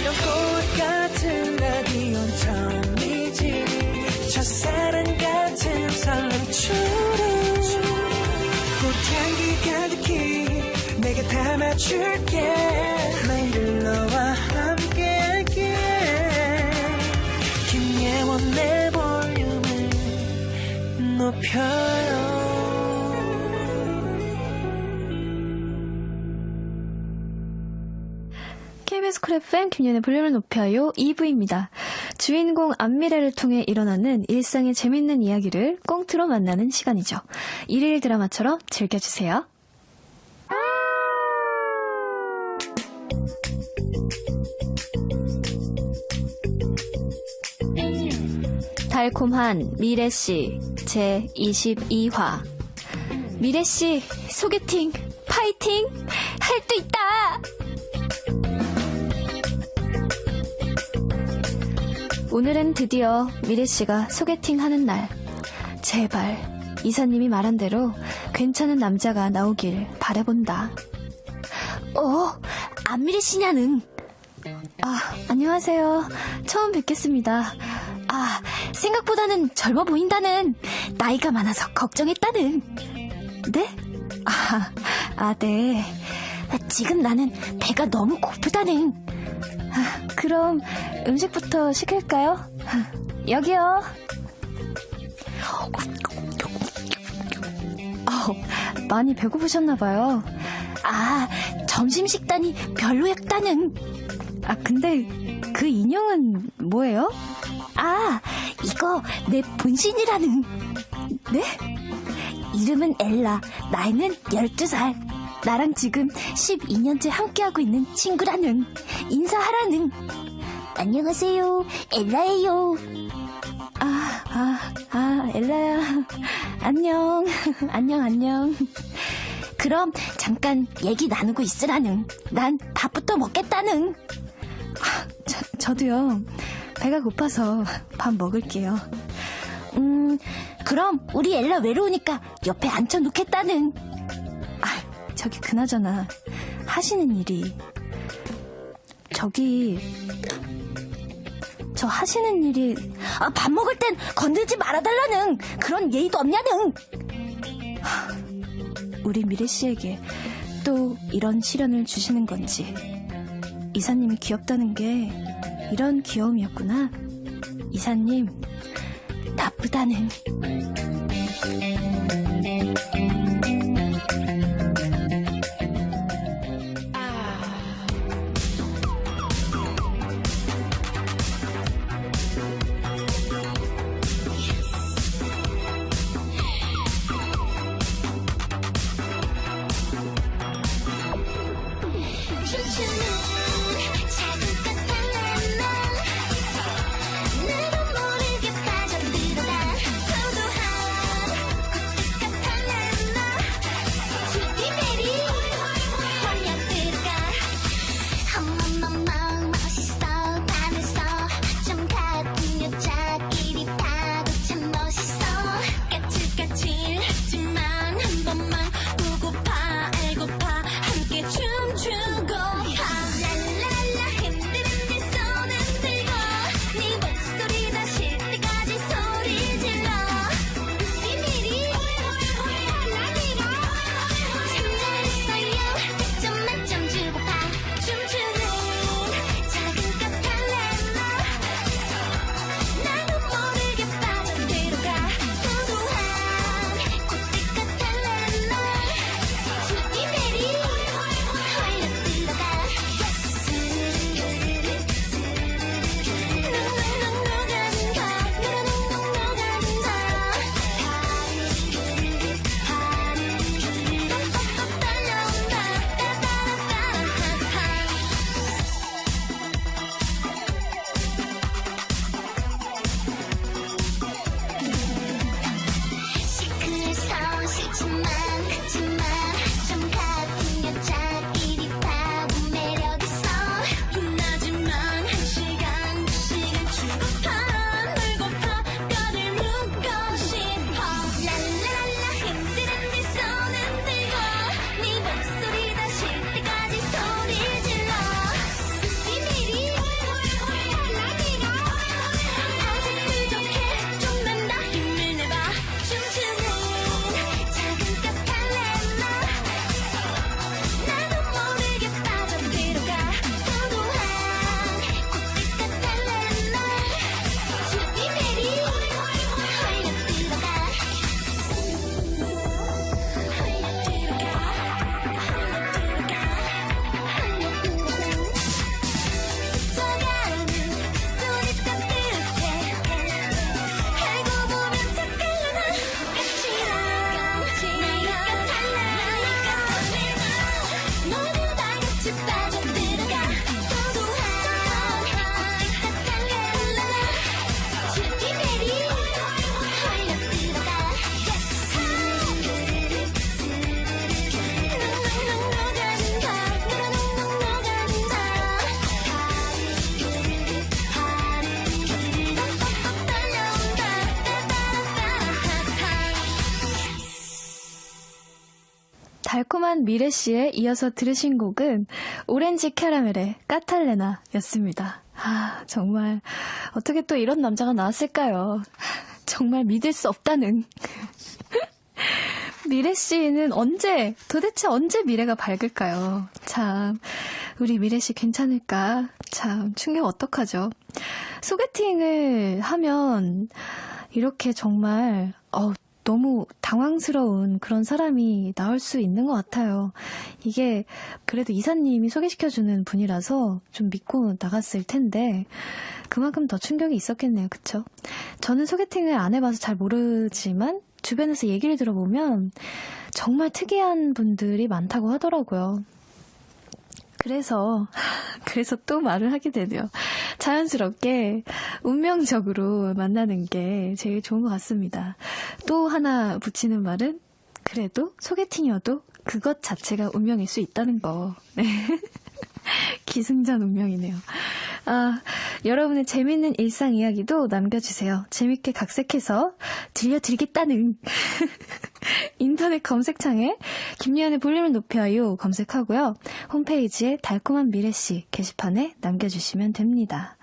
이런 꽃 같은 라디오 처음이지. 첫사랑 같은 설렘처럼 꽃향기 가득히 내가 담아줄게. 매일 너와 함께할게. 김예원의 볼륨을 높여요 KBS 쿨 FM 김연의 볼륨을 높여요 2부입니다. 주인공 안미래를 통해 일어나는 일상의 재밌는 이야기를 꽁트로 만나는 시간이죠. 일일 드라마처럼 즐겨주세요. 달콤한 미래씨 제22화 미래씨 소개팅 파이팅 할 수 있다! 오늘은 드디어 미래 씨가 소개팅 하는 날. 제발 이사님이 말한 대로 괜찮은 남자가 나오길 바라본다. 어, 안미래 씨냐는? 아, 안녕하세요. 처음 뵙겠습니다. 아, 생각보다는 젊어 보인다는. 나이가 많아서 걱정했다는. 네? 아, 아, 네. 지금 나는 배가 너무 고프다는. 아, 그럼 음식부터 시킬까요? 여기요. 아우, 많이 배고프셨나봐요. 아, 점심 식단이 별로였다는. 아, 근데 그 인형은 뭐예요? 아, 이거 내 분신이라는. 네? 이름은 엘라, 나이는 12살. 나랑 지금 12년째 함께하고 있는 친구라는. 인사하라는. 안녕하세요, 엘라예요. 아, 아, 아, 엘라야. 안녕. 안녕, 안녕. 그럼 잠깐 얘기 나누고 있으라는. 난 밥부터 먹겠다는. 아, 저, 저도요. 배가 고파서 밥 먹을게요. 음, 그럼 우리 엘라 외로우니까 옆에 앉혀놓겠다는. 아, 저기 그나저나 하시는 일이 저기 저 하시는 일이 아, 밥 먹을 땐 건들지 말아달라는 그런 예의도 없냐는. 하, 우리 미래 씨에게 또 이런 시련을 주시는 건지. 이사님이 귀엽다는 게 이런 귀여움이었구나. 이사님 나쁘다는 달콤한 미래 씨에 이어서 들으신 곡은 오렌지 캐러멜의 까탈레나 였습니다. 아, 정말, 어떻게 또 이런 남자가 나왔을까요? 정말 믿을 수 없다는. 미래 씨는 언제, 도대체 언제 미래가 밝을까요? 참, 우리 미래 씨 괜찮을까? 참, 충격 어떡하죠? 소개팅을 하면, 이렇게 정말, 어, 너무 당황스러운 그런 사람이 나올 수 있는 것 같아요. 이게 그래도 이사님이 소개시켜주는 분이라서 좀 믿고 나갔을 텐데 그만큼 더 충격이 있었겠네요. 그쵸? 저는 소개팅을 안 해봐서 잘 모르지만 주변에서 얘기를 들어보면 정말 특이한 분들이 많다고 하더라고요. 그래서, 그래서 또 말을 하게 되네요. 자연스럽게, 운명적으로 만나는 게 제일 좋은 것 같습니다. 또 하나 붙이는 말은, 그래도 소개팅이어도 그것 자체가 운명일 수 있다는 거. 네. 기승전 운명이네요. 아, 여러분의 재밌는 일상 이야기도 남겨주세요. 재밌게 각색해서 들려드리겠다는 인터넷 검색창에 김리안의 볼륨을 높여요 검색하고요. 홈페이지에 달콤한 미래씨 게시판에 남겨주시면 됩니다.